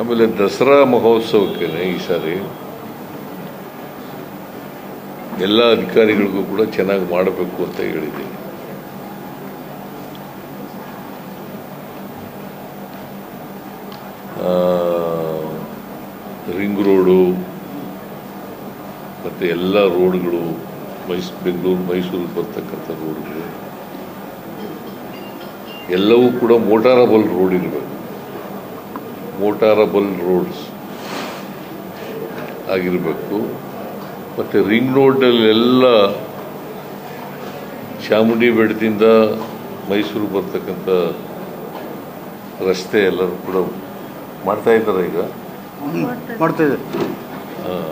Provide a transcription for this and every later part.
ಆಮೇಲೆ ದಸರಾ ಮಹೋತ್ಸವಕ್ಕೆ ಈ ಸಾರಿ ಎಲ್ಲ ಅಧಿಕಾರಿಗಳಿಗೂ ಕೂಡ ಚೆನ್ನಾಗಿ ಮಾಡಬೇಕು ಅಂತ ಹೇಳಿದ್ದೀನಿ. ರಿಂಗ್ ರೋಡು, ಮತ್ತು ಎಲ್ಲ ರೋಡ್ಗಳು, ಮೈಸ್, ಬೆಂಗಳೂರು ಮೈಸೂರಿಗೆ ಬರ್ತಕ್ಕಂಥ ರೋಡ್ಗಳು, ಎಲ್ಲವೂ ಕೂಡ ಮೋಟಾರಬಲ್ ರೋಡ್ ಇರಬೇಕು. ಮೋಟಾರಬಲ್ ರೋಡ್ಸ್ ಆಗಿರಬೇಕು. ಮತ್ತು ರಿಂಗ್ ರೋಡಲ್ಲೆಲ್ಲ ಚಾಮುಂಡಿ ಬೆಟ್ಟದಿಂದ ಮೈಸೂರು ಬರ್ತಕ್ಕಂಥ ರಸ್ತೆ ಎಲ್ಲರೂ ಕೂಡ ಮಾಡ್ತಾ ಇದ್ದಾರೆ ಈಗ. ಮಾಡ್ತಾ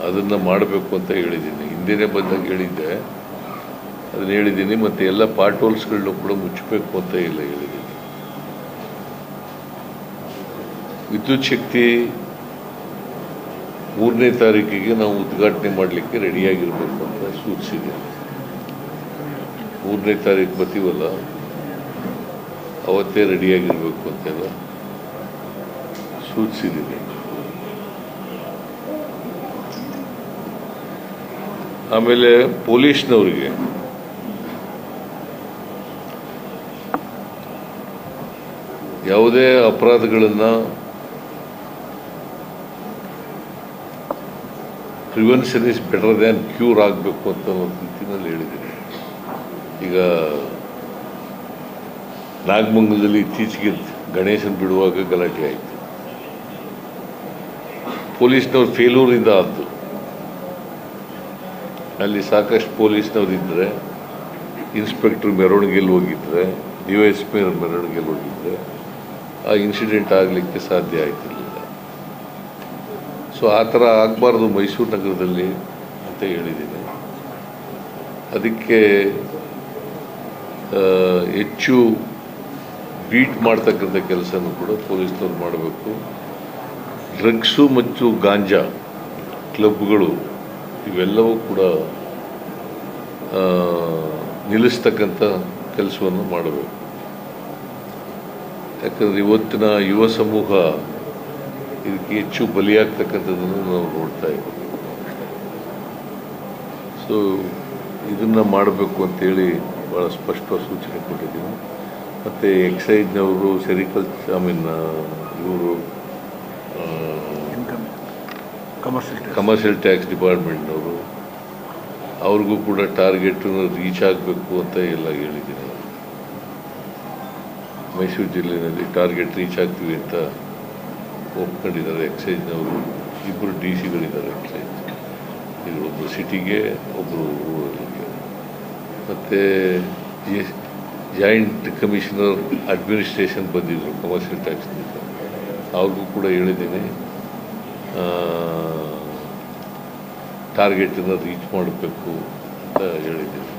ಅದನ್ನು ಮಾಡಬೇಕು ಅಂತ ಹೇಳಿದ್ದೀನಿ. ಹಿಂದೆನೇ ಬಂದಾಗ ಹೇಳಿದ್ದೆ. ಅದನ್ನ ಹೇಳಿದ್ದೀನಿ. ಮತ್ತು ಎಲ್ಲ ಪಾರ್ಟ್ ಹೋಲ್ಸ್ಗಳನ್ನೂ ಕೂಡ ಮುಚ್ಚಬೇಕು ಅಂತ ಇಲ್ಲ ಹೇಳಿದ್ದೀನಿ. ವಿದ್ಯುತ್ ಶಕ್ತಿ ಮೂರನೇ ತಾರೀಕಿಗೆ ನಾವು ಉದ್ಘಾಟನೆ ಮಾಡಲಿಕ್ಕೆ ರೆಡಿಯಾಗಿರಬೇಕು ಅಂತ ಸೂಚಿಸಿದೆ. ಮೂರನೇ ತಾರೀಕು ಬರ್ತೀವಲ್ಲ ಅವತ್ತೇ ರೆಡಿಯಾಗಿರಬೇಕು ಅಂತೆಲ್ಲ ಸೂಚಿಸಿದ್ದೀನಿ ಆಮೇಲೆ ಪೊಲೀಸ್ನವ್ರಿಗೆ ಯಾವುದೇ ಅಪರಾಧಗಳನ್ನು prevention is better than cure ಆಗಬೇಕು ಅಂತ ರೀತಿನಲ್ಲಿ ಹೇಳಿದ್ದೀನಿ. ಈಗ ನಾಗಮಂಗಲದಲ್ಲಿ ಇತ್ತೀಚೆಗೆ ಗಣೇಶನ್ ಬಿಡುವಾಗ ಗಲಾಟೆ ಆಯಿತು. ಪೊಲೀಸ್ನವ್ರು ಫೇಲೂರಿಂದ ಆದ್ದು. ಅಲ್ಲಿ ಸಾಕಷ್ಟು ಪೊಲೀಸ್ನವ್ರು ಇದ್ದರೆ ಇನ್ಸ್ಪೆಕ್ಟರ್ ಮೆರವಣಿಗೆಯಲ್ಲಿ ಹೋಗಿದ್ರೆ, ಡಿ ವೈ ಎಸ್ ಪಿ ಮೆರವಣಿಗೆಯಲ್ಲಿ ಹೋಗಿದ್ರೆ, ಆ ಇನ್ಸಿಡೆಂಟ್ ಆಗಲಿಕ್ಕೆ ಸಾಧ್ಯ ಆಯ್ತಿರಲಿಲ್ಲ. ಸೊ ಆ ಥರ ಆಗಬಾರ್ದು ಮೈಸೂರು ನಗರದಲ್ಲಿ ಅಂತ ಹೇಳಿದ್ದೀನಿ. ಅದಕ್ಕೆ ಹೆಚ್ಚು ಬೀಟ್ ಮಾಡ್ತಕ್ಕಂಥ ಕೆಲಸನೂ ಕೂಡ ಪೊಲೀಸ್ನವ್ರು ಮಾಡಬೇಕು. ಡ್ರಗ್ಸು ಮತ್ತು ಗಾಂಜಾ ಕ್ಲಬ್ಗಳು ಇವೆಲ್ಲವೂ ಕೂಡ ನಿಲ್ಲಿಸ್ತಕ್ಕಂಥ ಕೆಲಸವನ್ನು ಮಾಡಬೇಕು. ಯಾಕಂದರೆ ಇವತ್ತಿನ ಯುವ ಸಮೂಹ ಇದಕ್ಕೆ ಹೆಚ್ಚು ಬಲಿಯಾಗ್ತಕ್ಕಂಥದ್ದನ್ನು ನಾವು ನೋಡ್ತಾ ಇದ್ದೀವಿ. ಸೊ ಇದನ್ನು ಮಾಡಬೇಕು ಅಂತೇಳಿ ಭಾಳ ಸ್ಪಷ್ಟ ಸೂಚನೆ ಕೊಟ್ಟಿದ್ದೀನಿ. ಮತ್ತು ಎಕ್ಸೈಜ್ನವರು ಸೆರಿಕಲ್ಚರ್ ಐ ಮೀನ್ ಇವರು ಕಮರ್ಷಿಯಲ್ ಕಮರ್ಷಿಯಲ್ ಟ್ಯಾಕ್ಸ್ ಡಿಪಾರ್ಟ್ಮೆಂಟ್ನವರು ಅವ್ರಿಗೂ ಕೂಡ ಟಾರ್ಗೆಟ್ ರೀಚ್ ಆಗಬೇಕು ಅಂತ ಎಲ್ಲ ಹೇಳಿದ್ದೀನಿ. ಮೈಸೂರು ಜಿಲ್ಲೆಯಲ್ಲಿ ಟಾರ್ಗೆಟ್ ರೀಚ್ ಆಗ್ತೀವಿ ಅಂತ ಒಪ್ಕೊಂಡಿದ್ದಾರೆ ಎಕ್ಸೈಜ್ನವರು ಇಬ್ಬರು ಡಿ ಸಿಗಳಿದ್ದಾರೆ ಎಕ್ಸೈಜ್ ಇದು ಒಬ್ಬರು ಸಿಟಿಗೆ ಒಬ್ಬರು ರೂರಲ್ಗೆ ಮತ್ತು ಜಾಯಿಂಟ್ ಕಮಿಷನರ್ ಅಡ್ಮಿನಿಸ್ಟ್ರೇಷನ್ ಬಂದಿದ್ದರು ಕಮರ್ಷಿಯಲ್ ಟ್ಯಾಕ್ಸ್ನಿಂದ ಅವ್ರಿಗೂ ಕೂಡ ಹೇಳಿದ್ದೀನಿ ಟಾರ್ಗೆಟನ್ನು ರೀಚ್ ಮಾಡಬೇಕು ಅಂತ ಹೇಳಿದ್ದೀನಿ.